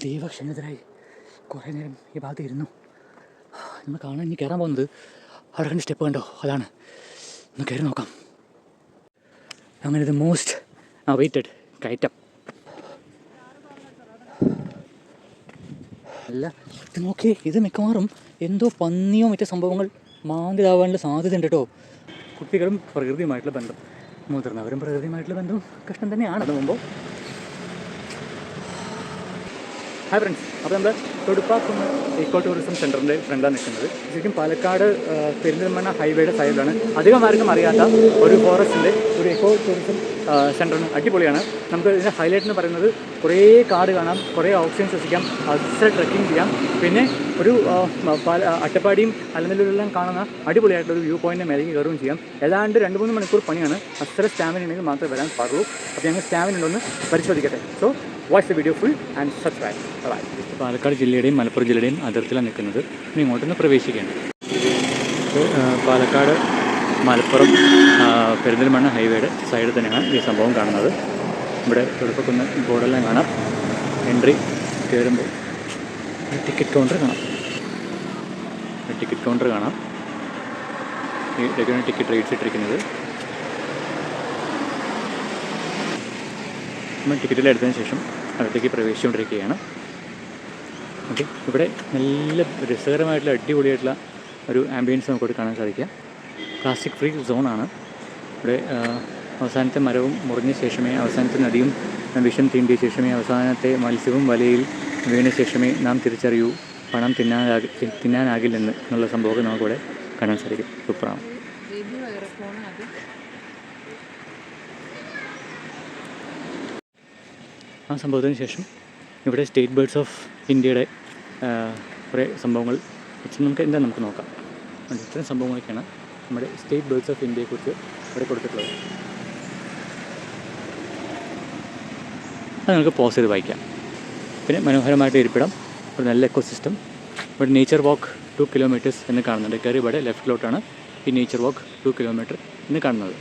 അതീവ ക്ഷീണിതരായി കുറേ നേരം ഈ ഭാഗത്ത് ഇരുന്നു. നമ്മൾ കാണാൻ ഇനി കയറാൻ പോകുന്നത് അവിടെ കണ്ട് സ്റ്റെപ്പ് കണ്ടോ? അതാണ്. ഒന്ന് കയറി നോക്കാം. അങ്ങനെ ഇത് മോസ്റ്റ് അവൈറ്റഡ് കയറ്റം. അല്ല ഇത് നോക്കിയേ ഇത് മിക്കവാറും എന്തോ പന്നിയോ മറ്റു സംഭവങ്ങൾ മാന്തിതാവാനുള്ള സാധ്യത ഉണ്ട് കേട്ടോ. കുട്ടികളും പ്രകൃതിയുമായിട്ടുള്ള ബന്ധം. മുതിർന്നവരും പ്രകൃതിയുമായിട്ടുള്ള ബന്ധം കഷ്ടം തന്നെയാണ്. അത് മുമ്പ് ഹായ് ഫ്രണ്ട്സ് അപ്പോൾ നമ്മൾ തൊടുപ്പാക്കുന്ന ഇക്കോ ടൂറിസം സെന്ററിന്റെ ഫ്രണ്ടാണ് നിൽക്കുന്നത്. ശരിക്കും പാലക്കാട് പെരിന്തൽമണ്ണ ഹൈവേയുടെ സൈഡിലാണ് അധികം ആർക്കും അറിയാത്ത ഒരു ഫോറസ്റ്റിന്റെ ഒരു ഇക്കോ ടൂറിസം സെന്ററാണ് അടിപൊളിയാണ്. നമുക്ക് ഇതിന്റെ ഹൈലൈറ്റ് എന്ന് പറയുന്നത് കുറേ കാട് കാണാം കുറേ ഓപ്ഷൻസ് ശ്വസിക്കാം അസ്സ ട്രക്കിംഗ് ചെയ്യാം. പിന്നെ ഒരു അട്ടപ്പാടിയും അലനല്ലൂരെല്ലാം കാണുന്ന അടിപൊളിയായിട്ടുള്ള ഒരു വ്യൂ പോയിന്റ് മേലേക്ക് കയറുകയും ചെയ്യാം. ഏതാണ്ട് രണ്ട് മൂന്ന് മണിക്കൂർ പണിയാണ് അത്ര സ്റ്റാമിന ഉണ്ടെങ്കിൽ മാത്രമേ വരാൻ പാടുള്ളൂ. അപ്പോൾ ഞങ്ങൾ സ്റ്റാമിന ഉണ്ടെന്ന് പരിശോധിക്കട്ടെ. So watch the video full and subscribe bye Palakkad ജില്ലയുടെയും Malappuram ജില്ലയുടെയും അതിർത്തിയിലാണ് നിൽക്കുന്നത്. ഇനി ഇങ്ങോട്ടൊന്ന് പ്രവേശിക്കുകയാണ്. പാലക്കാട് മലപ്പുറം പെരിന്തൽമണ്ണ ഹൈവേയുടെ സൈഡിൽ തന്നെയാണ് ഈ സംഭവം കാണുന്നത്. ഇവിടെ തുടുപ്പക്കുന്ന ബോർഡെല്ലാം കാണാം. എൻട്രി കയറുമ്പോൾ ടിക്കറ്റ് കൗണ്ടർ കാണാം. ടിക്കറ്റ് കൗണ്ടർ കാണാം. ഈ ടിക്കറ്റ് റേറ്റ്സ് ഇട്ടിരിക്കുന്നത്. നമ്മൾ ടിക്കറ്റിൽ എടുത്തതിന് ശേഷം അടുത്തേക്ക് പ്രവേശിച്ചുകൊണ്ടിരിക്കുകയാണ്. ഓക്കെ ഇവിടെ നല്ല രസകരമായിട്ടുള്ള അടിപൊളിയായിട്ടുള്ള ഒരു ആംബിയൻസ് നമുക്കിവിടെ കാണാൻ സാധിക്കുക. പ്ലാസ്റ്റിക് ഫ്രീ സോണാണ്. ഇവിടെ അവസാനത്തെ മരവും മുറിഞ്ഞ ശേഷമേ അവസാനത്തെ നദിയും വിഷം തീണ്ടിയ ശേഷമേ അവസാനത്തെ മത്സ്യവും വലയിൽ വീണ ശേഷമേ നാം തിരിച്ചറിയൂ. പണം തിന്നാനാകി തിന്നാനാകില്ലെന്ന് എന്നുള്ള സംഭവമൊക്കെ നമുക്കിവിടെ കാണാൻ സാധിക്കും. സൂപ്പറാണ്. ആ സംഭവത്തിന് ശേഷം ഇവിടെ സ്റ്റേറ്റ് ബേർഡ്സ് ഓഫ് ഇന്ത്യയുടെ കുറേ സംഭവങ്ങൾ നമുക്ക് എന്താ നമുക്ക് നോക്കാം. ഇത്തരം സംഭവങ്ങളൊക്കെയാണ് നമ്മുടെ സ്റ്റേറ്റ് ബേർഡ്സ് ഓഫ് ഇന്ത്യയെക്കുറിച്ച് ഇവിടെ കൊടുത്തിട്ടുള്ളത്. അത് നമുക്ക് പോസ് ചെയ്ത് വായിക്കാം. പിന്നെ മനോഹരമായിട്ട് ഇരിപ്പിടം ഒരു നല്ല എക്കോ സിസ്റ്റം ഇവിടെ നേച്ചർ വാക്ക് ടു കിലോമീറ്റേഴ്സ് എന്ന് കാണുന്നുണ്ട്. കയറി ഇവിടെ ലെഫ്റ്റിലോട്ടാണ് ഈ നേച്ചർ വാക്ക് ടു കിലോമീറ്റർ എന്ന് കാണുന്നത്.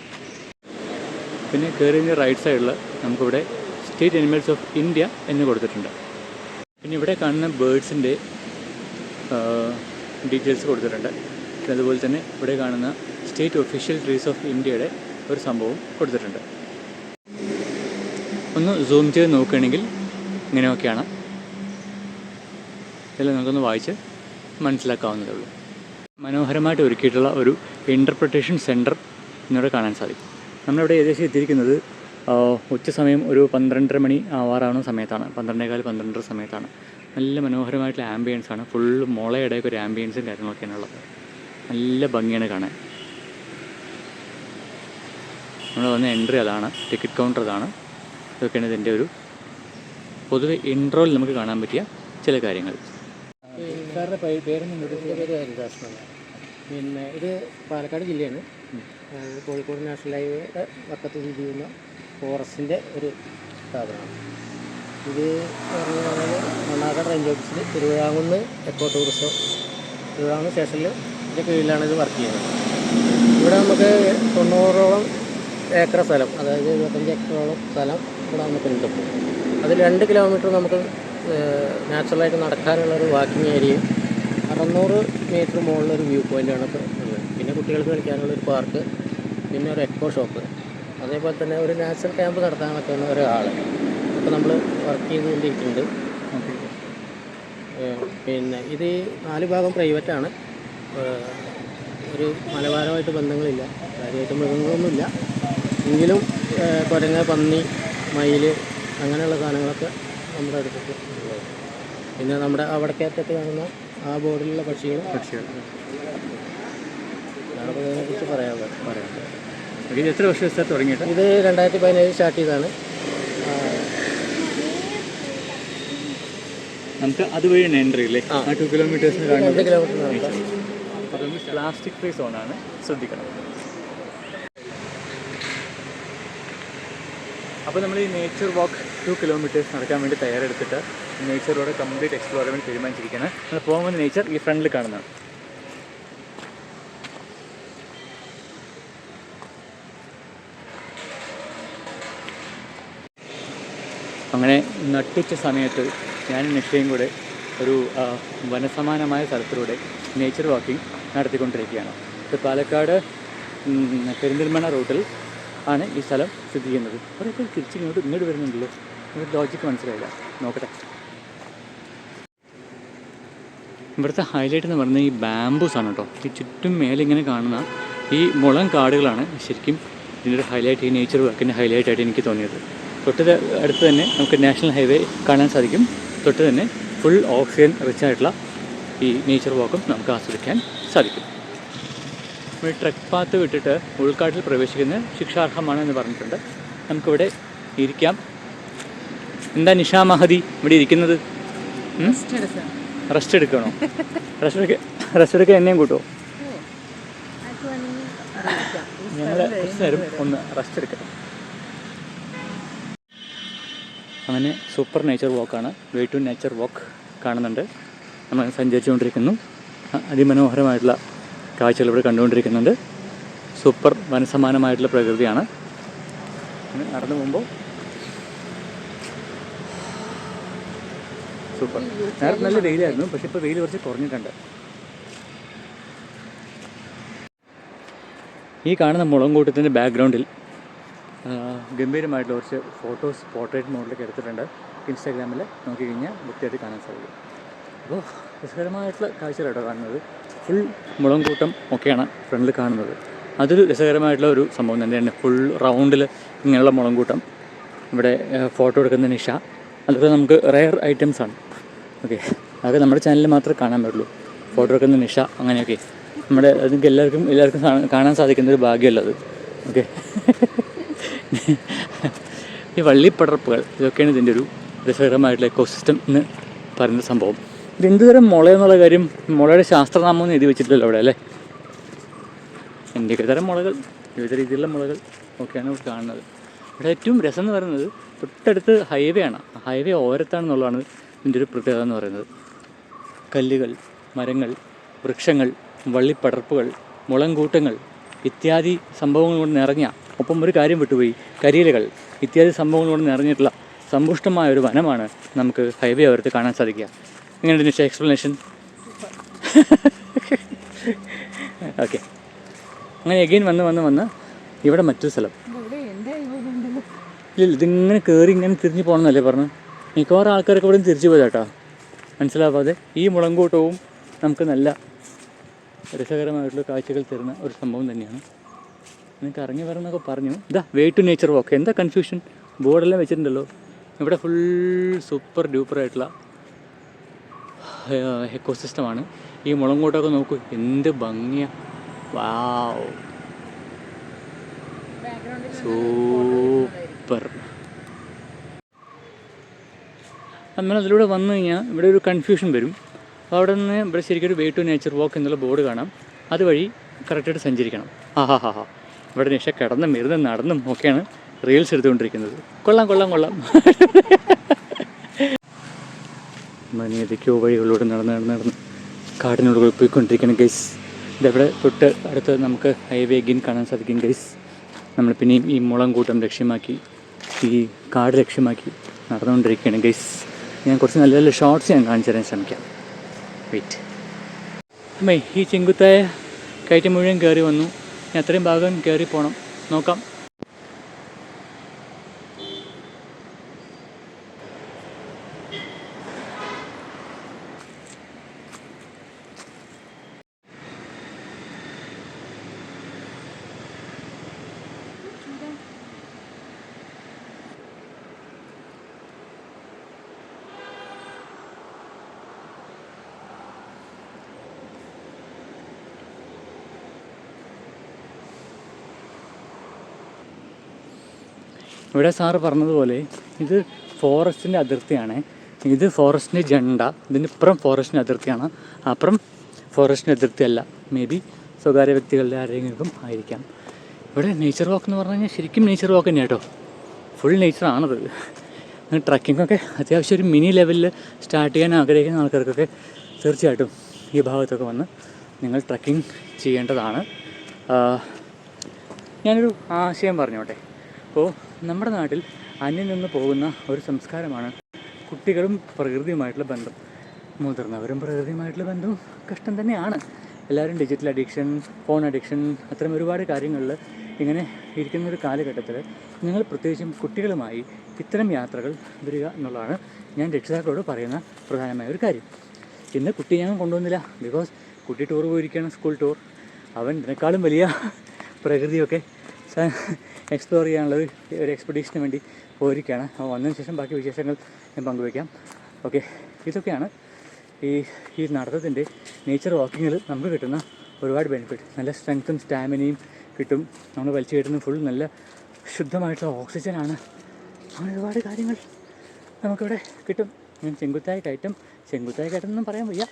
പിന്നെ കയറിന്റെ റൈറ്റ് സൈഡിൽ നമുക്കിവിടെ സ്റ്റേറ്റ് അനിമൽസ് ഓഫ് ഇന്ത്യ എന്ന് കൊടുത്തിട്ടുണ്ട്. പിന്നെ ഇവിടെ കാണുന്ന ബേഡ്സിന്റെ ഡീറ്റെയിൽസ് കൊടുത്തിട്ടുണ്ട്. അതുപോലെ തന്നെ ഇവിടെ കാണുന്ന സ്റ്റേറ്റ് ഒഫീഷ്യൽ ട്രീസ് ഓഫ് ഇന്ത്യയുടെ ഒരു സംഭവം കൊടുത്തിട്ടുണ്ട്. ഒന്ന് സൂം ചെയ്ത് നോക്കുകയാണെങ്കിൽ ഇങ്ങനെയൊക്കെയാണ്. ഇതെല്ലാം നമുക്കൊന്ന് വായിച്ച് മനസ്സിലാക്കാവുന്നതേ ഉള്ളൂ മനോഹരമായിട്ട് ഒരുക്കിയിട്ടുള്ള ഒരു ഇന്റർപ്രിട്ടേഷൻ സെന്റർ എന്നിവിടെ കാണാൻ സാധിക്കും. നമ്മളിവിടെ ഏകദേശം എത്തിയിരിക്കുന്നത് ഉച്ച സമയം ഒരു പന്ത്രണ്ടര മണി ആവാറാവുന്ന സമയത്താണ്. പന്ത്രണ്ടേകാൽ പന്ത്രണ്ടര സമയത്താണ്. നല്ല മനോഹരമായിട്ടുള്ള ആംബിയൻസാണ് ഫുള്ള് മുളയുടെയൊക്കെ ഒരു ആംബിയൻസും കാര്യങ്ങളൊക്കെയാണ് ഉള്ളത്. നല്ല ഭംഗിയാണ് കാണാൻ. നമ്മൾ വന്ന എൻട്രി അതാണ് ടിക്കറ്റ് കൗണ്ടർ അതാണ്. ഇതൊക്കെയാണ് ഇതിന്റെ ഒരു പൊതുവെ ഇൻട്രോയിൽ നമുക്ക് കാണാൻ പറ്റിയ ചില കാര്യങ്ങൾ. സാറിന്റെ പേര് ഹരിദാസനാണ് പിന്നെ ഇത് പാലക്കാട് ജില്ലയാണ്. കോഴിക്കോട് നാഷണൽ ഹൈവേയുടെ വക്കത്ത് സ്ഥിതി ചെയ്യുന്ന ഫോറസ്റ്റിന്റെ ഒരു സ്ഥാപനമാണ്. ഇത് പറഞ്ഞാൽ മണ്ണാർക്കാട് റേഞ്ച് ഓഫീസിൽ തിരുവിതാംകുന്ന് എക്കോ ടൂറിസം തിരുവിതാംകുന്ന് സ്റ്റേഷനിൽ ഇതിന്റെ കീഴിലാണ് ഇത് വർക്ക് ചെയ്യുന്നത്. ഇവിടെ നമുക്ക് തൊണ്ണൂറോളം ഏക്കർ സ്ഥലം അതായത് ഇരുപത്തഞ്ച് ഏക്കറോളം സ്ഥലം ഇവിടെ നമുക്കുണ്ട് അതിൽ രണ്ട് കിലോമീറ്റർ നമുക്ക് നാച്ചുറലായിട്ട് നടക്കാനുള്ള ഒരു വാക്കിംഗ് ഏരിയയും അറുന്നൂറ് മീറ്റർ മുകളിലൊരു വ്യൂ പോയിന്റാണ് ഇപ്പോൾ ഉള്ളത്. പിന്നെ കുട്ടികൾക്ക് കളിക്കാനുള്ള ഒരു പാർക്ക് പിന്നെ ഒരു എക്കോ ഷോപ്പ് അതേപോലെ തന്നെ ഒരു നാച്ചുറൽ ക്യാമ്പ് പറ്റുന്ന ഒരാൾ. അപ്പോൾ നമ്മൾ വർക്ക് ചെയ്തുകൊണ്ടിരിക്കുന്നുണ്ട്. പിന്നെ ഇത് നാല് ഭാഗം പ്രൈവറ്റാണ് ഒരു മലബാരമായിട്ട് ബന്ധങ്ങളില്ല. കാര്യമായിട്ട് മൃഗങ്ങളൊന്നുമില്ല. എങ്കിലും കുരങ്ങ് പന്നി മയിൽ അങ്ങനെയുള്ള സാധനങ്ങളൊക്കെ നമ്മുടെ അടുത്തൊക്കെ ഉള്ളത് പിന്നെ നമ്മുടെ അവിടേക്കകത്തൊക്കെ കാണുന്ന ആ ബോർഡിലുള്ള പക്ഷികളും പക്ഷികൾ കുറിച്ച് പറയാം പറയാനുള്ളത്. ഇത് എത്ര വർഷത്തെ തുടങ്ങിയിട്ട്? ഇത് രണ്ടായിരത്തി പതിനേഴ് സ്റ്റാർട്ട് ചെയ്താണ് നമുക്ക് അതുവഴി എൻട്രി ഇല്ലേ? ആ. ടു കിലോമീറ്റേഴ്സിന് രണ്ട് കാണുന്നത്. കിലോമീറ്റർ നടക്കാം പ്ലാസ്റ്റിക് ഫ്രീ സോണാണ് ശ്രദ്ധിക്കണം. അപ്പോൾ നമ്മൾ ഈ നേച്ചർ വാക്ക് ടു കിലോമീറ്റേഴ്സ് നടക്കാൻ വേണ്ടി തയ്യാറെടുത്തിട്ട് നേച്ചറോടെ കംപ്ലീറ്റ് എക്സ്പ്ലോർ ചെയ്യാൻ തീരുമാനിച്ചിരിക്കുകയാണ് നമ്മൾ പോകുമ്പോൾ നേച്ചർ ഈ ഫ്രണ്ടിൽ കാണുന്നതാണ്. അങ്ങനെ നട്ടിച്ച സമയത്ത് ഞാനും നിഷയും കൂടെ ഒരു വനസമാനമായ സ്ഥലത്തിലൂടെ നേച്ചർ വാക്കിംഗ് നടത്തിക്കൊണ്ടിരിക്കുകയാണ്. ഇത് പാലക്കാട് പെരിന്തൽമണ്ണ റോഡിൽ ആണ് ഈ സ്ഥലം സ്ഥിതി ചെയ്യുന്നത്. കുറേ പേര് തിരിച്ച് ഇങ്ങോട്ട് വരുന്നുണ്ടല്ലോ. ഒരു ലോജിക്ക് മനസ്സിലായില്ല. നോക്കട്ടെ. ഇവിടുത്തെ ഹൈലൈറ്റ് എന്ന് പറയുന്നത് ഈ ബാംബൂസ് ആണ് കേട്ടോ. ഈ ചുറ്റും മേലെ ഇങ്ങനെ കാണുന്ന ഈ മുളം കാടുകളാണ് ശരിക്കും ഇതിന്റെ ഒരു ഹൈലൈറ്റ് ഈ നേച്ചർ വർക്കിന്റെ ഹൈലൈറ്റ് ആയിട്ട് എനിക്ക് തോന്നിയത്. തൊട്ട് അടുത്ത് തന്നെ നമുക്ക് നാഷണൽ ഹൈവേ കാണാൻ സാധിക്കും. തൊട്ട് തന്നെ ഫുൾ ഓക്സിജൻ റിച്ച് ആയിട്ടുള്ള ഈ നേച്ചർ വാക്കും നമുക്ക് ആസ്വദിക്കാൻ സാധിക്കും. നമ്മൾ ട്രക്ക് പാത്ത് വിട്ടിട്ട് ഉൾക്കാട്ടിൽ പ്രവേശിക്കുന്നത് ശിക്ഷാർഹമാണ് എന്ന് പറഞ്ഞിട്ടുണ്ട്. നമുക്കിവിടെ ഇരിക്കാം. എന്താ നിഷാ മഹദി ഇവിടെ ഇരിക്കുന്നത്? റെസ്റ്റ് എടുക്കണോ? റെസ്റ്റ് എടുക്ക റെസ്റ്റ് എടുക്കാൻ എന്നെയും കൂട്ടോ? ഞങ്ങൾ കുറച്ച് നേരം ഒന്ന് റെസ്റ്റ് എടുക്കട്ടെ അങ്ങനെ സൂപ്പർ നേച്ചർ വാക്കാണ് വേ ടു നേച്ചർ വാക്ക് കാണുന്നുണ്ട്. നമ്മൾ സഞ്ചരിച്ചുകൊണ്ടിരിക്കുന്നു. അതിമനോഹരമായിട്ടുള്ള കാഴ്ചകൾ ഇവിടെ കണ്ടുകൊണ്ടിരിക്കുന്നുണ്ട്. സൂപ്പർ വനസമാനമായിട്ടുള്ള പ്രകൃതിയാണ്. നടന്നു പോകുമ്പോൾ സൂപ്പർ. നേരത്തെ നല്ല വെയിലായിരുന്നു പക്ഷെ ഇപ്പോൾ വെയിൽ കുറച്ച് കുറഞ്ഞിട്ടുണ്ട്. ഈ കാണുന്ന മുളങ്കൂട്ടത്തിന്റെ ബാക്ക്ഗ്രൗണ്ടിൽ ഗംഭീരമായിട്ടുള്ള കുറച്ച് ഫോട്ടോസ് പോർട്രേറ്റ് മോഡിലൊക്കെ എടുത്തിട്ടുണ്ട്. ഇൻസ്റ്റാഗ്രാമിൽ നോക്കി കഴിഞ്ഞാൽ വൃത്തിയായിട്ട് കാണാൻ സാധിക്കും. അപ്പോൾ രസകരമായിട്ടുള്ള കാഴ്ചകളാട്ടോ കാണുന്നത്. ഫുൾ മുളം കൂട്ടം ഒക്കെയാണ് ഫ്രണ്ടിൽ കാണുന്നത്. അതൊരു രസകരമായിട്ടുള്ള ഒരു സംഭവം തന്നെയാണ്. ഫുൾ റൗണ്ടിൽ ഇങ്ങനെയുള്ള മുളം കൂട്ടം. ഇവിടെ ഫോട്ടോ എടുക്കുന്ന നിഷ. അതൊക്കെ നമുക്ക് റെയർ ഐറ്റംസാണ് ഓക്കെ അതൊക്കെ നമ്മുടെ ചാനലിൽ മാത്രമേ കാണാൻ പറ്റുള്ളൂ. ഫോട്ടോ എടുക്കുന്ന നിഷ അങ്ങനെയൊക്കെ. നമ്മുടെ അതൊക്കെ എല്ലാവർക്കും എല്ലാവർക്കും കാണാൻ സാധിക്കുന്ന ഒരു ഭാഗ്യമല്ലത് ഓക്കെ ഈ വള്ളിപ്പടർപ്പുകൾ ഇതൊക്കെയാണ് ഇതിന്റെ ഒരു രസകരമായിട്ടുള്ള എക്കോസിസ്റ്റം എന്ന് പറയുന്ന സംഭവം. ഇത് എന്തുതരം മുള എന്നുള്ള കാര്യം മുളയുടെ ശാസ്ത്രനാമം എഴുതി വെച്ചിട്ടില്ലല്ലോ അവിടെ അല്ലേ? എന്തൊക്കെ തരം മുളകൾ വിവിധ രീതിയിലുള്ള മുളകൾ ഒക്കെയാണ് കാണുന്നത്. ഇവിടെ ഏറ്റവും രസം എന്ന് പറയുന്നത് തൊട്ടടുത്ത് ഹൈവേ ആണ്. ഹൈവേ ഓരത്താണെന്നുള്ളതാണ് ഇതിന്റെ ഒരു പ്രത്യേകത എന്ന് പറയുന്നത്. കല്ലുകൾ മരങ്ങൾ വൃക്ഷങ്ങൾ വള്ളിപ്പടർപ്പുകൾ മുളങ്കൂട്ടങ്ങൾ ഇത്യാദി സംഭവങ്ങൾ കൊണ്ട് നിറഞ്ഞ ഒപ്പം ഒരു കാര്യം വിട്ടുപോയി. കരിയിലകൾ. ഇത്യാദി സംഭവങ്ങളോട് നിറഞ്ഞിട്ടുള്ള സമ്പുഷ്ടമായ ഒരു വനമാണ് നമുക്ക് ഹൈവേ ഓരത്ത് കാണാൻ സാധിക്കുക. ഇങ്ങനെ നിഷ എക്സ്പ്ലനേഷൻ? ഓക്കെ. അങ്ങനെ എഗെയിൻ വന്ന് വന്ന് വന്ന് ഇവിടെ മറ്റൊരു സ്ഥലം. ഇല്ല ഇതിങ്ങനെ കയറി ഇങ്ങനെ തിരിഞ്ഞു പോകണമെന്നല്ലേ പറഞ്ഞു? മിക്കവാറും ആൾക്കാരൊക്കെ ഇവിടെ തിരിച്ചു തിരിച്ചു പോയതാട്ടോ മനസ്സിലാവാതെ ഈ മുളങ്കൂട്ടവും നമുക്ക് നല്ല രസകരമായിട്ടുള്ള കാഴ്ചകൾ തരുന്ന ഒരു സംഭവം തന്നെയാണ്. നിങ്ങൾക്ക് ഇറങ്ങി വരണമെന്നൊക്കെ പറഞ്ഞു. ഇതാ വേ ടു നേച്ചർ വാക്ക് എന്താ കൺഫ്യൂഷൻ ബോർഡെല്ലാം വെച്ചിട്ടുണ്ടല്ലോ. ഇവിടെ ഫുൾ സൂപ്പർ ഡ്യൂപ്പർ ആയിട്ടുള്ള എക്കോസിസ്റ്റമാണ് ഈ മുളങ്കോട്ടൊക്കെ നോക്കൂ. എന്ത് ഭംഗിയാ. വാ സൂപ്പർ നമ്മൾ അതിലൂടെ വന്നു കഴിഞ്ഞാൽ ഇവിടെ ഒരു കൺഫ്യൂഷൻ വരും. അവിടെ നിന്ന് ഇവിടെ ശരിക്കും ഒരു വേ ടു നേച്ചർ വാക്ക് എന്നുള്ള ബോർഡ് കാണാം. അതുവഴി കറക്റ്റായിട്ട് സഞ്ചരിക്കണം ആ ഹാ ഹാ ഹാ ഇവിടെ നിഷ കിടന്നും ഇരുന്നും നടന്നും ഒക്കെയാണ് റീൽസ് എടുത്തുകൊണ്ടിരിക്കുന്നത്. കൊള്ളാം കൊള്ളാം കൊള്ളാം. മനേതൊക്കെയോ വഴികളിലൂടെ നടന്ന് നടന്ന് നടന്ന് കാടിനുള്ളിൽ പോയിക്കൊണ്ടിരിക്കണം ഗൈസ് ഇതവിടെ തൊട്ട് അടുത്ത് നമുക്ക് ഹൈവേ ഗിൻ കാണാൻ സാധിക്കും ഗൈസ് നമ്മൾ പിന്നെയും ഈ മുളം കൂട്ടം ലക്ഷ്യമാക്കി ഈ കാട് ലക്ഷ്യമാക്കി നടന്നുകൊണ്ടിരിക്കുകയാണ് ഗൈസ് ഞാൻ കുറച്ച് നല്ല നല്ല ഷോർട്സ് ഞാൻ കാണിച്ചു തരാൻ ശ്രമിക്കാം. വെയിറ്റ് അമ്മേ ഈ ചെങ്കുത്തായ കയറ്റം മുഴുവൻ കയറി വന്നു. ഞാൻ അത്രയും ഭാഗം കയറി പോകണം നോക്കാം. ഇവിടെ സാറ് പറഞ്ഞതുപോലെ ഇത് ഫോറസ്റ്റിന്റെ അതിർത്തിയാണ്. ഇത് ഫോറസ്റ്റിന്റെ ജണ്ട. ഇതിന് ഇപ്പുറം ഫോറസ്റ്റിന്റെ അതിർത്തിയാണ്. അപ്പുറം ഫോറസ്റ്റിന്റെ അതിർത്തിയല്ല. മേ ബി സ്വകാര്യ വ്യക്തികളുടെ ആരെങ്കിലും ആയിരിക്കാം. ഇവിടെ നേച്ചർ വാക്ക് എന്ന് പറഞ്ഞു കഴിഞ്ഞാൽ ശരിക്കും നേച്ചർ വാക്ക് തന്നെയാണ് കേട്ടോ. ഫുൾ നേച്ചറാണത് ട്രക്കിങ്ങൊക്കെ അത്യാവശ്യം ഒരു മിനി ലെവലിൽ സ്റ്റാർട്ട് ചെയ്യാൻ ആഗ്രഹിക്കുന്ന ആൾക്കാർക്കൊക്കെ തീർച്ചയായിട്ടും ഈ ഭാഗത്തൊക്കെ വന്ന് നിങ്ങൾ ട്രക്കിംഗ് ചെയ്യേണ്ടതാണ്. ഞാനൊരു ആശയം പറഞ്ഞോട്ടെ. അപ്പോൾ നമ്മുടെ നാട്ടിൽ അന്യം നിന്ന് പോകുന്ന ഒരു സംസ്കാരമാണ് കുട്ടികളും പ്രകൃതിയുമായിട്ടുള്ള ബന്ധം. മുതിർന്നവരും പ്രകൃതിയുമായിട്ടുള്ള ബന്ധവും കഷ്ടം തന്നെയാണ്. എല്ലാവരും ഡിജിറ്റൽ അഡിക്ഷൻ ഫോൺ അഡിക്ഷൻ അത്തരം ഒരുപാട് കാര്യങ്ങളിൽ ഇങ്ങനെ ഇരിക്കുന്ന ഒരു കാലഘട്ടത്തിൽ നിങ്ങൾ പ്രത്യേകിച്ചും കുട്ടികളുമായി ഇത്തരം യാത്രകൾ വരിക എന്നുള്ളതാണ് ഞാൻ രക്ഷിതാക്കളോട് പറയുന്ന പ്രധാനമായ ഒരു കാര്യം. ഇന്ന് കുട്ടി ഞാൻ കൊണ്ടുവന്നില്ല. ബിക്കോസ് കുട്ടി ടൂർ പോയിരിക്കുകയാണ് സ്കൂൾ ടൂർ അവൻ ഇതിനേക്കാളും വലിയ പ്രകൃതിയൊക്കെ എക്സ്പ്ലോർ ചെയ്യാനുള്ള ഒരു ഒരു എക്സ്പെഡീഷന് വേണ്ടി പോയിരിക്കുകയാണ്. അപ്പോൾ വന്നതിന് ശേഷം ബാക്കി വിശേഷങ്ങൾ ഞാൻ പങ്കുവയ്ക്കാം. ഓക്കെ ഇതൊക്കെയാണ് ഈ ഈ നടത്തത്തിന്റെ നേച്ചർ വാക്കിങ്ങിൽ നമുക്ക് കിട്ടുന്ന ഒരുപാട് ബെനിഫിറ്റ് നല്ല സ്ട്രെങ്ത്തും സ്റ്റാമിനയും കിട്ടും. നമ്മൾ വലിച്ചു കയറ്റുന്ന ഫുൾ നല്ല ശുദ്ധമായിട്ടുള്ള ഓക്സിജനാണ് അങ്ങനെ ഒരുപാട് കാര്യങ്ങൾ നമുക്കിവിടെ കിട്ടും. ഞാൻ ചെങ്കുത്തായ കയറ്റം ചെങ്കുത്തായ കയറ്റം എന്നും പറയാൻ വയ്യ.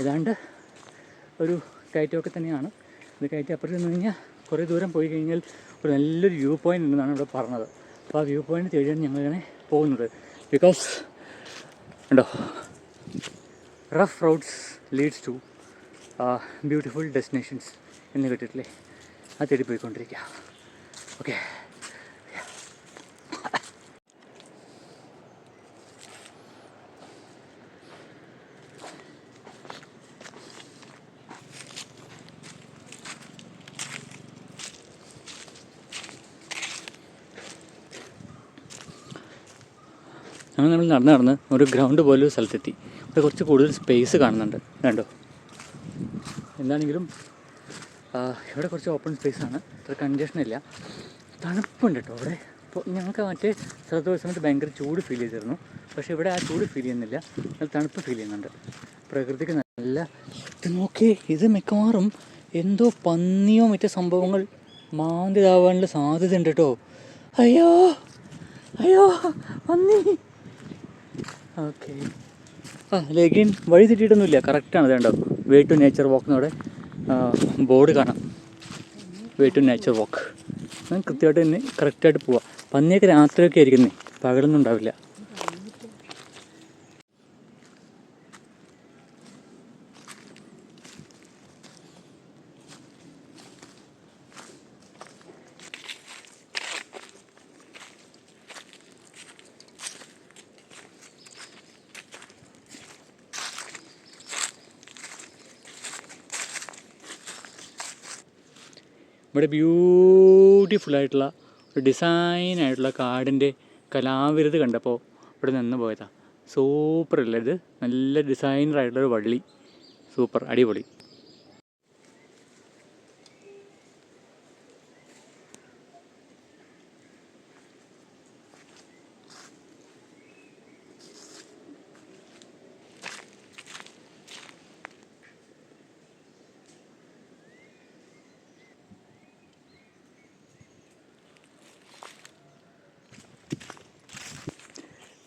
ഏതാണ്ട് ഒരു കയറ്റമൊക്കെ തന്നെയാണ്. ഇത് കയറ്റി അപ്പുറത്ത് നിന്ന് കഴിഞ്ഞാൽ കുറേ ദൂരം പോയി കഴിഞ്ഞാൽ ഒരു നല്ലൊരു വ്യൂ പോയിന്റ് ഉണ്ടെന്നാണ് ഇവിടെ പറഞ്ഞത്. അപ്പോൾ ആ വ്യൂ പോയിന്റ് തേടിയാണ് ഞങ്ങളിങ്ങനെ പോകുന്നത്. ബിക്കോസ് ഉണ്ടോ rough roads leads to beautiful destinations എന്ന് കേട്ടിട്ടില്ലേ? അത് തേടി പോയിക്കൊണ്ടിരിക്കുക. ഓക്കെ അങ്ങനെ നടന്ന് നടന്ന് ഒരു ഗ്രൗണ്ട് പോലെ ഒരു സ്ഥലത്തെത്തി. അവിടെ കുറച്ച് കൂടുതൽ സ്പേസ് കാണുന്നുണ്ട്. കണ്ടോ? എന്താണെങ്കിലും ഇവിടെ കുറച്ച് ഓപ്പൺ സ്പേസ് ആണ്. അത്ര കൺജഷൻ ഇല്ല. തണുപ്പുണ്ട് കേട്ടോ അവിടെ. ഇപ്പോൾ ഞങ്ങൾക്ക് മറ്റേ സ്ഥലത്ത് പോയ സമയത്ത് ഭയങ്കര ചൂട് ഫീൽ ചെയ്തിരുന്നു. പക്ഷേ ഇവിടെ ആ ചൂട് ഫീൽ ചെയ്യുന്നില്ല. നല്ല തണുപ്പ് ഫീൽ ചെയ്യുന്നുണ്ട്. പ്രകൃതിക്ക് നല്ല ഇത് നോക്കിയേ ഇത് മിക്കവാറും എന്തോ പന്നിയോ മറ്റേ സംഭവങ്ങൾ മാന്തിതാവാനുള്ള സാധ്യത ഉണ്ട് കേട്ടോ അയ്യോ അയ്യോ പന്നി. ഓക്കെ. ആ ലെഗിൻ വഴി തെറ്റിയിട്ടൊന്നുമില്ല. കറക്റ്റാണ് വേണ്ടോ വേ ടു നേച്ചർ വാക്ക് എന്നവിടെ ബോർഡ് കാണാം. വേ ടു നേച്ചർ വാക്ക് കൃത്യമായിട്ട് തന്നെ കറക്റ്റായിട്ട് പോവാം. പന്നിയൊക്കെ രാത്രിയൊക്കെ ആയിരിക്കുന്നേ. പകലൊന്നും ഉണ്ടാവില്ല. ഇവിടെ ബ്യൂട്ടിഫുൾ ആയിട്ടുള്ള ഒരു ഡിസൈൻ ആയിട്ടുള്ള കാടിന്റെ കലാവിരുത് കണ്ടപ്പോൾ ഇവിടെ നിന്ന് പോയതാണ് സൂപ്പർ അല്ലേ ഇത്? നല്ല ഒരു വള്ളി. സൂപ്പർ അടിപൊളി.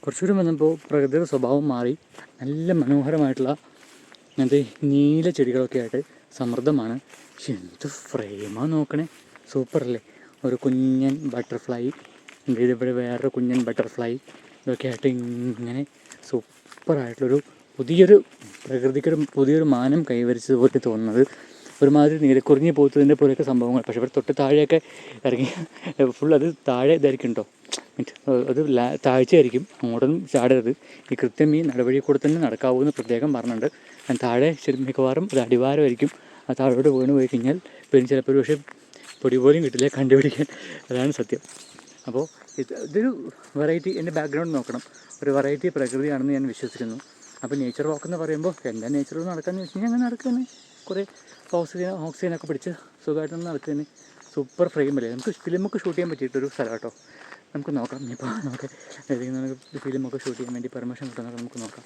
കുറച്ചുകൂടി വന്നപ്പോൾ പ്രകൃതിയുടെ സ്വഭാവം മാറി നല്ല മനോഹരമായിട്ടുള്ള അങ്ങനത്തെ നീല ചെടികളൊക്കെ ആയിട്ട് സമൃദ്ധമാണ്. പക്ഷെ എന്ത് ഫ്രെയിമാ നോക്കണേ. സൂപ്പർ അല്ലേ? ഒരു കുഞ്ഞൻ ബട്ടർഫ്ലൈ എന്താ ഇതിവിടെ വേറൊരു കുഞ്ഞൻ ബട്ടർഫ്ലൈ ഇതൊക്കെ ആയിട്ട് ഇങ്ങനെ സൂപ്പറായിട്ടുള്ളൊരു പുതിയൊരു പ്രകൃതിക്കൊരു പുതിയൊരു മാനം കൈവരിച്ചതുപോലെ തോന്നുന്നത്. ഒരുമാതിരി നീലക്കുറിഞ്ഞ് പോത്തതിന്റെ പോലെയൊക്കെ സംഭവങ്ങൾ. പക്ഷേ ഇവിടെ തൊട്ട് താഴെയൊക്കെ ഇറങ്ങി ഫുൾ അത് താഴെ ഇതായിരിക്കും കേട്ടോ അത് താഴ്ചയായിരിക്കും. അങ്ങോട്ടൊന്നും ചാടരുത്. ഈ കൃത്യം ഈ നടവഴി കൂടെ തന്നെ നടക്കാവൂ എന്ന് പ്രത്യേകം പറഞ്ഞിട്ടുണ്ട്. താഴെ മിക്കവാറും ഒരു അടിവാരമായിരിക്കും. ആ താഴോട്ട് വീണ് പോയി കഴിഞ്ഞാൽ പിന്നെ ചിലപ്പോൾ പക്ഷേ പൊടി പോലും കിട്ടില്ല കണ്ടുപിടിക്കാൻ. അതാണ് സത്യം. അപ്പോൾ ഇത് ഇതൊരു വെറൈറ്റി എന്റെ ബാക്ക്ഗ്രൗണ്ട് നോക്കണം. ഒരു വെറൈറ്റി പ്രകൃതിയാണെന്ന് ഞാൻ വിശ്വസിക്കുന്നു. അപ്പോൾ നേച്ചർ വാക്ക് എന്ന് പറയുമ്പോൾ എന്താ നേച്ചർ നടക്കാന്ന് വെച്ച് കഴിഞ്ഞാൽ അങ്ങനെ നടക്കുന്നത് കുറേ ഓക്സിജൻ ഓക്സിജനൊക്കെ പിടിച്ച് സുഖമായിട്ട് നടക്കുന്നത് സൂപ്പർ ഫ്രെയിം അല്ലേ? നമുക്ക് ഫിലിമൊക്കെ ഷൂട്ട് ചെയ്യാൻ പറ്റിയിട്ടൊരു സ്ഥലം കേട്ടോ. നമുക്ക് നോക്കാം. ഇപ്പോൾ നമുക്ക് ഏതെങ്കിലും നമുക്ക് ഫിലിമൊക്കെ ഷൂട്ട് ചെയ്യാൻ വേണ്ടി പെർമിഷൻ കിട്ടുന്നത് നമുക്ക് നോക്കാം.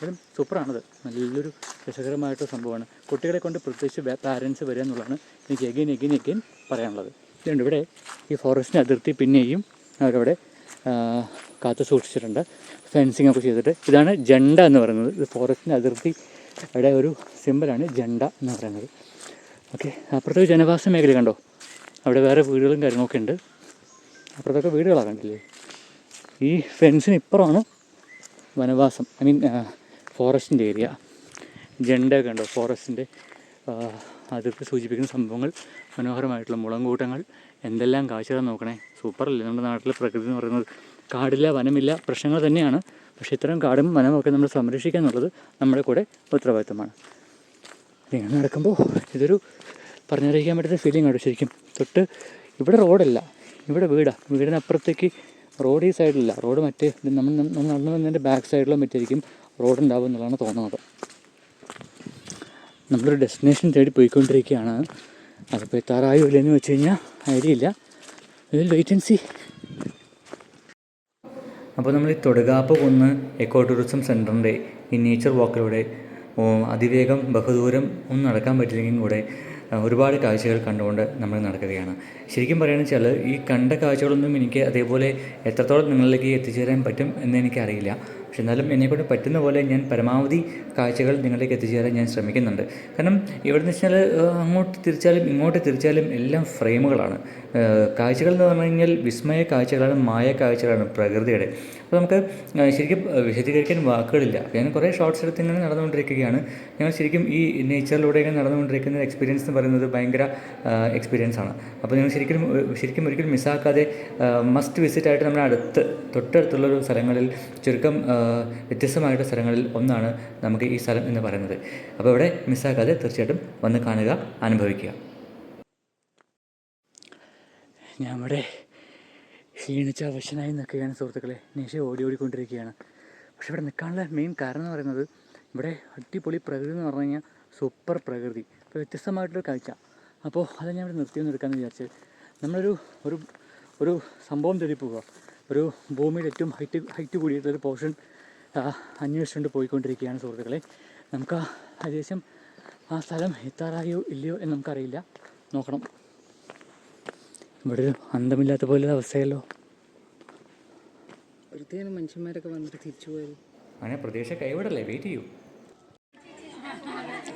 അതും സൂപ്പറാണത് നല്ലൊരു രസകരമായിട്ടുള്ള സംഭവമാണ്. കുട്ടികളെ കൊണ്ട് പ്രത്യേകിച്ച് പാരൻസ് വരിക എന്നുള്ളതാണ് എനിക്ക് എഗെയിൻ എഗെയിൻ എഗെയിൻ പറയാനുള്ളത്. ഇതുകൊണ്ട് ഇവിടെ ഈ ഫോറസ്റ്റിന്റെ അതിർത്തി പിന്നെയും അവരവിടെ കാത്തു സൂക്ഷിച്ചിട്ടുണ്ട്. ഫെൻസിങ് ഒക്കെ ചെയ്തിട്ട്. ഇതാണ് ജണ്ട എന്ന് പറയുന്നത്. ഇത് ഫോറസ്റ്റിന്റെ അതിർത്തി അവിടെ ഒരു സിമ്പിളാണ് ജണ്ട എന്ന് പറയുന്നത്. ഓക്കെ അപ്പുറത്തൊരു ജനവാസ മേഖല കണ്ടോ? അവിടെ വേറെ വീടുകളും കാര്യങ്ങളൊക്കെ ഉണ്ട്. അപ്പുറത്തൊക്കെ വീടുകളാണ് കണ്ടില്ലേ? ഈ ഫെൻസിന് ഇപ്പുറമാണ് വനവാസം. ഐ മീൻ ഫോറസ്റ്റിന്റെ ഏരിയ ജെണ്ടയൊക്കെ ഉണ്ടോ? ഫോറസ്റ്റിന്റെ അതിർത്തി സൂചിപ്പിക്കുന്ന സംഭവങ്ങൾ മനോഹരമായിട്ടുള്ള മുളങ്കൂട്ടങ്ങൾ എന്തെല്ലാം കാഴ്ചകൾ നോക്കണേ? സൂപ്പറല്ലേ? നമ്മുടെ നാട്ടിലെ പ്രകൃതി എന്ന് പറയുന്നത് കാടില്ല വനമില്ല പ്രശ്നങ്ങൾ തന്നെയാണ്. പക്ഷേ ഇത്തരം കാടും വനമൊക്കെ നമ്മൾ സംരക്ഷിക്കുക എന്നുള്ളത് നമ്മുടെ കൂടെ ഉത്തരവാദിത്തമാണ്. ഇങ്ങനെ നടക്കുമ്പോൾ ഇതൊരു പറഞ്ഞറിയിക്കാൻ പറ്റുന്ന ഫീലിംഗ് ആണ്. ശരിക്കും തൊട്ട് ഇവിടെ റോഡല്ല ഇവിടെ വീടാണ് വീടിനപ്പുറത്തേക്ക് റോഡ് ഈ സൈഡിലില്ല. റോഡ് മറ്റേ നമ്മൾ നമ്മൾ നടന്നു വന്നതിന്റെ ബാക്ക് സൈഡിലോ മറ്റായിരിക്കും റോഡ് ഉണ്ടാവും എന്നുള്ളതാണ് തോന്നുന്നത്. നമ്മളൊരു ഡെസ്റ്റിനേഷൻ തേടി പോയിക്കൊണ്ടിരിക്കുകയാണ്. അതിപ്പോൾ എത്താറായോ ഇല്ലെന്ന് വെച്ച് കഴിഞ്ഞാൽ ഐഡിയ ഇല്ല. ഇതിൽ വെയിറ്റ് ആൻഡ് സി അപ്പോൾ നമ്മൾ ഈ തൊടുകാപ്പ് കുന്ന് എക്കോ ടൂറിസം സെന്ററിന്റെ ഈ നേച്ചർ വാക്കിലൂടെ അതിവേഗം ബഹുദൂരം ഒന്നും നടക്കാൻ പറ്റില്ലെങ്കിൽ കൂടെ ഒരുപാട് കാഴ്ചകൾ കണ്ടുകൊണ്ട് നമ്മൾ നടക്കുകയാണ്. ശരിക്കും പറയുകയാണെന്ന് വെച്ചാൽ ഈ കണ്ട കാഴ്ചകളൊന്നും എനിക്ക് അതേപോലെ എത്രത്തോളം നിങ്ങളിലേക്ക് എത്തിച്ചേരാൻ പറ്റും എന്ന് എനിക്കറിയില്ല. പക്ഷെ എന്നാലും എന്നെക്കൊണ്ട് പറ്റുന്ന പോലെ ഞാൻ പരമാവധി കാഴ്ചകൾ നിങ്ങളിലേക്ക് എത്തിച്ചേരാൻ ഞാൻ ശ്രമിക്കുന്നുണ്ട്. കാരണം ഇവിടെ നിന്ന് വെച്ചാൽ അങ്ങോട്ട് തിരിച്ചാലും ഇങ്ങോട്ട് തിരിച്ചാലും എല്ലാം ഫ്രെയിമുകളാണ്. കാഴ്ചകൾ എന്ന് പറഞ്ഞു കഴിഞ്ഞാൽ വിസ്മയ കാഴ്ചകളാണ് മായ കാഴ്ചകളാണ് പ്രകൃതിയുടെ. അപ്പോൾ നമുക്ക് ശരിക്കും വിശദീകരിക്കാൻ വാക്കുകളില്ല. ഞാൻ കുറേ ഷോർട്ട്സ് എടുത്ത് ഇങ്ങനെ നടന്നുകൊണ്ടിരിക്കുകയാണ്. ഞങ്ങൾ ശരിക്കും ഈ നേച്ചറിലൂടെ ഇങ്ങനെ നടന്നുകൊണ്ടിരിക്കുന്ന എക്സ്പീരിയൻസ് എന്ന് പറയുന്നത് ഭയങ്കര എക്സ്പീരിയൻസ് ആണ്. അപ്പോൾ നിങ്ങൾ ശരിക്കും ശരിക്കും ഒരിക്കലും മിസ്സാക്കാതെ മസ്റ്റ് വിസിറ്റ് ആയിട്ട് നമ്മുടെ അടുത്ത് തൊട്ടടുത്തുള്ളൊരു സ്ഥലങ്ങളിൽ ചുരുക്കം ഏഹ് വ്യത്യസ്തമായിട്ട് സ്ഥലങ്ങളിൽ ഒന്നാണ് നമുക്ക് ഈ സ്ഥലം എന്ന് പറയുന്നത്. അപ്പോൾ ഇവിടെ മിസ്സാക്കാതെ തീർച്ചയായിട്ടും വന്ന് കാണുക അനുഭവിക്കുക. ഞാൻ ഇവിടെ ക്ഷീണിച്ച വശനായി നിൽക്കുകയാണ് സുഹൃത്തുക്കളെ. നിഷ ഓടി ഓടിക്കൊണ്ടിരിക്കുകയാണ്. പക്ഷെ ഇവിടെ നിൽക്കാനുള്ള മെയിൻ കാരണം എന്ന് പറയുന്നത് ഇവിടെ അടിപൊളി പ്രകൃതി എന്ന് പറഞ്ഞു കഴിഞ്ഞാൽ സൂപ്പർ പ്രകൃതി. ഇപ്പോൾ വ്യത്യസ്തമായിട്ടൊരു കാഴ്ച. അപ്പോൾ അത് ഞാൻ ഇവിടെ നിർത്തിയൊന്നും എടുക്കാമെന്ന് വിചാരിച്ച് നമ്മളൊരു ഒരു ഒരു സംഭവം തെളിപ്പുക ഒരു ഭൂമിയുടെ ഏറ്റവും ഹൈറ്റ് ഹൈറ്റ് കൂടിയിട്ടുള്ളൊരു പോർഷൻ അന്വേഷിച്ചുകൊണ്ട് പോയിക്കൊണ്ടിരിക്കുകയാണ് സുഹൃത്തുക്കളെ. നമുക്ക് ആ ഏകദേശം ആ സ്ഥലം എത്താറായോ ഇല്ലയോ എന്ന് നമുക്കറിയില്ല. നോക്കണം. ഇവിടെ ഒരു അന്തമില്ലാത്ത പോലെ അവസ്ഥയല്ലോ. വൃത്തിയാണ് മനുഷ്യന്മാരൊക്കെ വന്നിട്ട് തിരിച്ചു പോയത്. അങ്ങനെ പ്രതീക്ഷ കൈവിടല്ലേ? വെയിറ്റ് ചെയ്യൂ.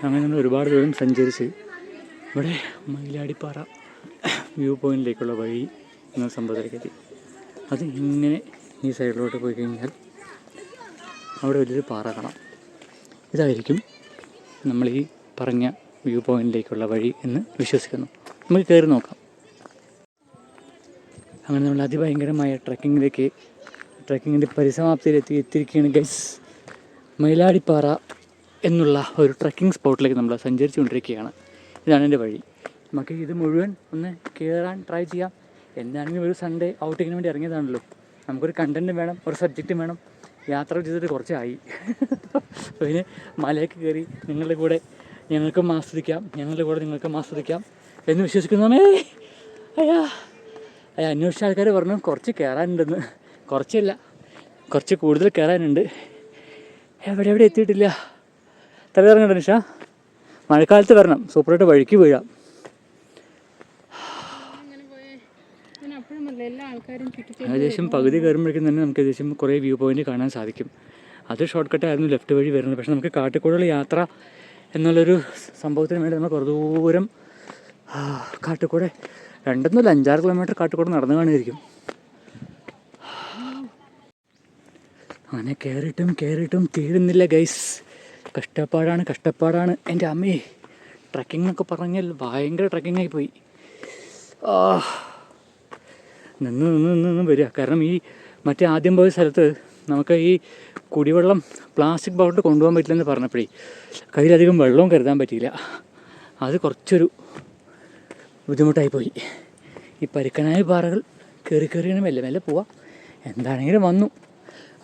അങ്ങനെ നമ്മൾ ഒരുപാട് ദൂരം സഞ്ചരിച്ച് ഇവിടെ മയിലാടിപ്പാറ വ്യൂ പോയിന്റിലേക്കുള്ള വഴി എന്ന സംഭവത്തിലേക്ക് എത്തി. അത് ഇങ്ങനെ ഈ സൈഡിലോട്ട് പോയി കഴിഞ്ഞാൽ അവിടെ വലിയൊരു പാറ കാണാം. ഇതായിരിക്കും നമ്മൾ ഈ പറഞ്ഞ വ്യൂ പോയിന്റിലേക്കുള്ള വഴി എന്ന് വിശ്വസിക്കുന്നു. നമുക്ക് കയറി നോക്കാം. അങ്ങനെ നമ്മൾ അതിഭയങ്കരമായ ട്രക്കിങ്ങിലേക്ക് ട്രക്കിങ്ങിന്റെ പരിസമാപ്തിയിലെത്തി എത്തിയിരിക്കുകയാണ് ഗൈസ് മയിലാടിപ്പാറ എന്നുള്ള ഒരു ട്രക്കിംഗ് സ്പോട്ടിലേക്ക് നമ്മൾ സഞ്ചരിച്ചുകൊണ്ടിരിക്കുകയാണ്. ഇതാണ് എന്റെ വഴി. നമുക്ക് ഇത് മുഴുവൻ ഒന്ന് കയറാൻ ട്രൈ ചെയ്യാം. എന്താണെങ്കിലും ഒരു സൺഡേ ഔട്ടിങ്ങിന് വേണ്ടി ഇറങ്ങിയതാണല്ലോ. നമുക്കൊരു കണ്ടന്റ് വേണം ഒരു സബ്ജക്റ്റ് വേണം. യാത്ര ചെയ്തിട്ട് കുറച്ചായി. ഇതിന് മലയൊക്കെ കയറി നിങ്ങളുടെ കൂടെ ഞങ്ങൾക്കും ആസ്വദിക്കാം ഞങ്ങളുടെ കൂടെ നിങ്ങൾക്കും ആസ്വദിക്കാം എന്ന് വിശ്വസിക്കുന്നേ. അയ്യാ. അയ്യ അന്വേഷിച്ച ആൾക്കാർ പറഞ്ഞു കുറച്ച് കയറാനുണ്ടെന്ന്. കുറച്ചില്ല കുറച്ച് കൂടുതൽ കയറാനുണ്ട്. എവിടെ എവിടെ എത്തിയിട്ടില്ല? തലയിറങ്ങണ്ട നിഷ. മഴക്കാലത്ത് വരണം സൂപ്പറായിട്ട് വഴിക്ക് വീഴാം എല്ലാ ആൾക്കാരും ചുറ്റി ഏകദേശം പകുതി കയറുമ്പോഴേക്കും തന്നെ നമുക്ക് ഏകദേശം കുറേ വ്യൂ പോയിന്റ് കാണാൻ സാധിക്കും. അത് ഷോർട്ട് കട്ടായിരുന്നു ലെഫ്റ്റ് വഴി വരുന്നത്. പക്ഷേ നമുക്ക് കാട്ടിക്കൂടുള്ള യാത്ര എന്നുള്ളൊരു സംഭവത്തിന് വേണ്ടി നമ്മൾ കുറേ ദൂരം കാട്ടിക്കൂടെ രണ്ടെന്നല്ല അഞ്ചാറ് കിലോമീറ്റർ കാട്ടിക്കൂടെ നടന്നു കാണുമായിരിക്കും. അങ്ങനെ കയറിയിട്ടും കയറിയിട്ടും തീരുന്നില്ല ഗൈസ് കഷ്ടപ്പാടാണ് കഷ്ടപ്പാടാണ്. എന്റെ അമ്മേ ട്രക്കിംഗ് എന്നൊക്കെ പറഞ്ഞാൽ ഭയങ്കര ട്രക്കിംഗ് ആയി പോയി. ആ. നിന്ന് നിന്ന് നിന്ന് നിന്ന് വരിക. കാരണം ഈ മറ്റേ ആദ്യം പോയ സ്ഥലത്ത് നമുക്ക് ഈ കുടിവെള്ളം പ്ലാസ്റ്റിക് ബോട്ടിൽ കൊണ്ടുപോകാൻ പറ്റില്ലെന്ന് പറഞ്ഞപ്പോഴേ കയ്യിലധികം വെള്ളവും കരുതാൻ പറ്റിയില്ല. അത് കുറച്ചൊരു ബുദ്ധിമുട്ടായി പോയി ഈ പരുക്കനായ പാറകൾ കയറി കയറിയാണ് മെല്ലെ മെല്ലെ പോവാം. എന്താണെങ്കിലും വന്നു.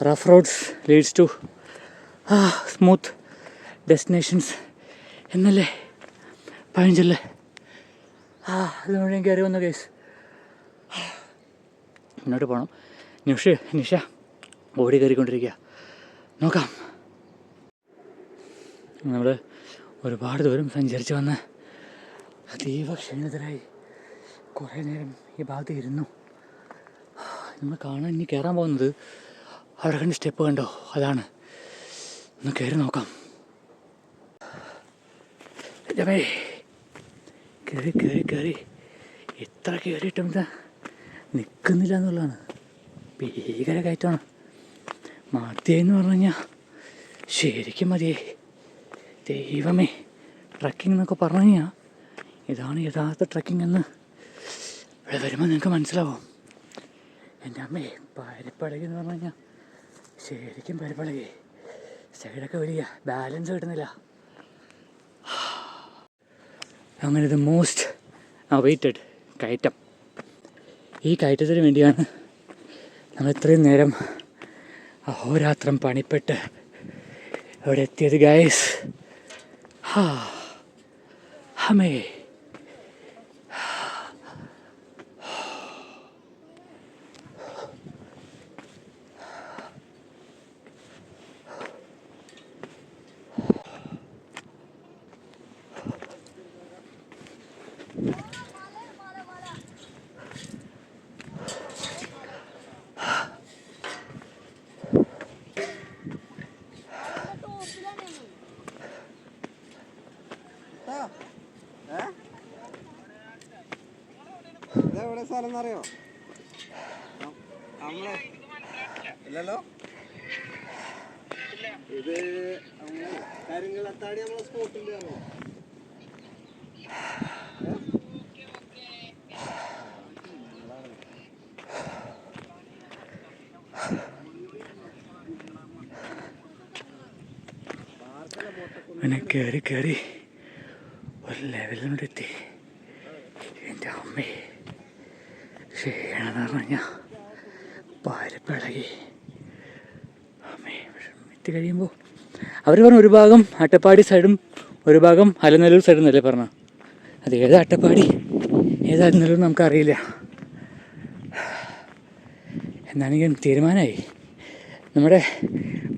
Rough roads leads to smooth destinations എന്നല്ലേ? പഴഞ്ചൊല്ലേ. ആ അത് മുഴുവൻ കയറി വന്നു കേസ് മുന്നോട്ട് പോകണം നിഷ നിഷ ഓടി കയറിക്കൊണ്ടിരിക്കുക നോക്കാം. നമ്മൾ ഒരുപാട് ദൂരം സഞ്ചരിച്ച് വന്ന് അതീവ ക്ഷീണിതരായി കുറേ നേരം ഈ ഭാഗത്ത് ഇരുന്നു. നമ്മൾ കാണാൻ ഇനി കയറാൻ പോകുന്നത് അവിടെ കണ്ട് സ്റ്റെപ്പ് കണ്ടോ? അതാണ്. ഒന്ന് കയറി നോക്കാം. രമേ കയറി കയറി കയറി എത്ര കയറിയിട്ടും എന്താ നിൽക്കുന്നില്ല എന്നുള്ളതാണ്. ഭീകര കയറ്റമാണ്. മതിയെന്ന് പറഞ്ഞു കഴിഞ്ഞാൽ ശരിക്കും മതിയേ. ദൈവമേ ട്രക്കിംഗ് എന്നൊക്കെ പറഞ്ഞു കഴിഞ്ഞാൽ ഇതാണ് യഥാർത്ഥ ട്രക്കിംഗ് എന്ന് ഇവിടെ വരുമ്പോൾ നിങ്ങൾക്ക് മനസ്സിലാവും. എന്റെ അമ്മേ പരിപ്പളകി എന്ന് പറഞ്ഞു കഴിഞ്ഞാൽ ശരിക്കും പരിപ്പളകി സൈഡൊക്കെ വലിയ ബാലൻസ് കിട്ടുന്നില്ല. അങ്ങനെ ഇത് മോസ്റ്റ് അവൈറ്റഡ് കയറ്റം. ഈ കയറ്റത്തിന് വേണ്ടിയാണ് നമ്മൾ ഇത്രയും നേരം അഹോരാത്രം പണിപ്പെട്ട് അവിടെ എത്തിയത് ഗൈസ് ഹാ. ഹമേ. ഇതെവിടെ സ്ഥലം എന്നറിയോ? നമ്മളെ ഇല്ലല്ലോ? ഇത് കരിങ്ങളത്താടി നമ്മളെ സ്പോട്ടിൽ അറിയോ അങ്ങനെ കയറി കയറി ഒരു ലെവലിനോട് എത്തി എന്റെ അമ്മേ ക്ഷീണമെന്ന് പറഞ്ഞു കഴിഞ്ഞാൽ പാരപ്പിളകി അമ്മേ എത്തി കഴിയുമ്പോൾ. അവർ പറഞ്ഞു ഒരു ഭാഗം അട്ടപ്പാടി സൈഡും ഒരു ഭാഗം അലനല്ലൂർ സൈഡും എന്നല്ലേ പറഞ്ഞു? അത് ഏത് അട്ടപ്പാടി ഏത് അലനല്ലൂർ നമുക്കറിയില്ല. എന്നാണെങ്കിലും തീരുമാനമായി. നമ്മുടെ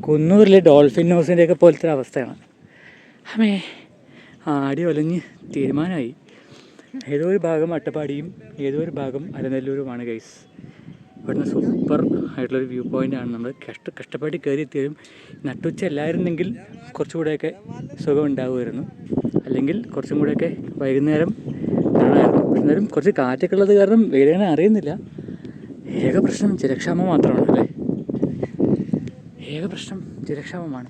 കുന്നൂരിലെ ഡോൾഫിൻ ഹൗസിന്റെയൊക്കെ പോലത്തെ അവസ്ഥയാണ്. അമ്മേ ആടി ഒലഞ്ഞ് തീരുമാനമായി. ഏതോ ഒരു ഭാഗം അട്ടപ്പാടിയും ഏതോ ഒരു ഭാഗം അലനല്ലൂരുമാണ് ഗൈസ് ഇവിടുന്ന് സൂപ്പർ ആയിട്ടുള്ളൊരു വ്യൂ പോയിന്റാണ് നമ്മൾ കഷ്ട കഷ്ടപ്പെട്ട് കയറി എത്തിയാലും നട്ടുച്ച അല്ലായിരുന്നെങ്കിൽ കുറച്ചുകൂടെയൊക്കെ സുഖം ഉണ്ടാകുമായിരുന്നു അല്ലെങ്കിൽ കുറച്ചും കൂടെയൊക്കെ വൈകുന്നേരം കാണാമായിരുന്നു. എന്നാലും കുറച്ച് കാറ്റൊക്കെ ഉള്ളത് കാരണം വേദന അറിയുന്നില്ല. ഏക പ്രശ്നം ജലക്ഷാമം മാത്രമാണ് അല്ലേ ഏക പ്രശ്നം ജലക്ഷാമമാണ്.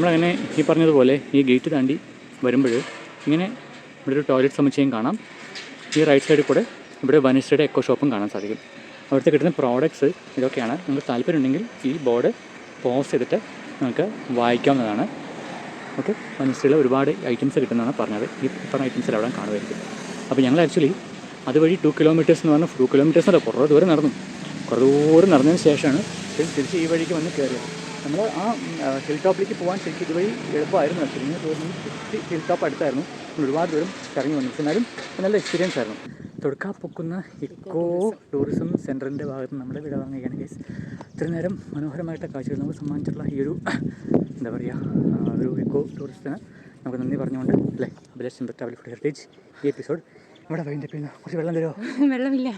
നമ്മളങ്ങനെ ഈ പറഞ്ഞതുപോലെ ഈ ഗേറ്റ് താണ്ടി വരുമ്പോൾ ഇങ്ങനെ ഇവിടെ ഒരു ടോയ്ലറ്റ് സമുച്ചയം കാണാം. ഈ റൈറ്റ് സൈഡിൽ കൂടെ ഇവിടെ വനിസ്റ്റയുടെ എക്കോ ഷോപ്പും കാണാൻ സാധിക്കും. അവിടുത്തെ കിട്ടുന്ന പ്രോഡക്ട്സ് ഇതൊക്കെയാണ്. നിങ്ങൾക്ക് താല്പര്യമുണ്ടെങ്കിൽ ഈ ബോർഡ് പോസ് ചെയ്തിട്ട് നിങ്ങൾക്ക് വായിക്കാവുന്നതാണ്. ഓക്കെ വനിസ്റ്റയിൽ ഒരുപാട് ഐറ്റംസ് കിട്ടുന്നതാണ് പറഞ്ഞത്. ഈ പറഞ്ഞ ഐറ്റംസ് അവിടെ കാണുമായിരിക്കും. അപ്പോൾ ഞങ്ങൾ ആക്ച്വലി അതുവഴി ടു കിലോമീറ്റേഴ്സ് എന്ന് പറഞ്ഞാൽ ടു കിലോമീറ്റേഴ്സ് അല്ല കുറേ ദൂരം നടന്നു. കുറേ ദൂരം നടന്നതിന് ശേഷമാണ് തിരിച്ച് തിരിച്ച് ഈ വഴിക്ക് വന്ന് കയറിയത്. നമ്മൾ ആ ഹിൽ ടോപ്പിലേക്ക് പോകാൻ ശരിക്കും ഇതുവഴി എളുപ്പമായിരുന്നു. ഇങ്ങനെ തോന്നുന്നു ഹിൽ ടോപ്പ് അടുത്തായിരുന്നു. ഒരുപാട് ദൂരം കറങ്ങി വന്നു. എന്നാലും നല്ല എക്സ്പീരിയൻസ് ആയിരുന്നു. തൊടുക്കാപ്പൊക്കുന്ന ഇക്കോ ടൂറിസം സെന്ററിന്റെ ഭാഗത്ത് നമ്മൾ വിട വാങ്ങുകയാണ് കേസ് ഇത്രയും നേരം മനോഹരമായിട്ട് കാഴ്ചകൾ നമ്മൾ സമ്മാനിച്ചിട്ടുള്ള ഈ ഒരു എന്താ പറയുക ഒരു ഇക്കോ ടൂറിസ്റ്റിന് നമുക്ക് നന്ദി പറഞ്ഞുകൊണ്ട് അല്ലേ? അഭിലാഷ് ട്രാവൽ ഫുഡ് ഹെറിറ്റേജ് ഈ എപ്പിസോഡ്. ഇവിടെ വൈകിട്ട് കുറച്ച് വെള്ളം തരുമോ വെള്ളമില്ല.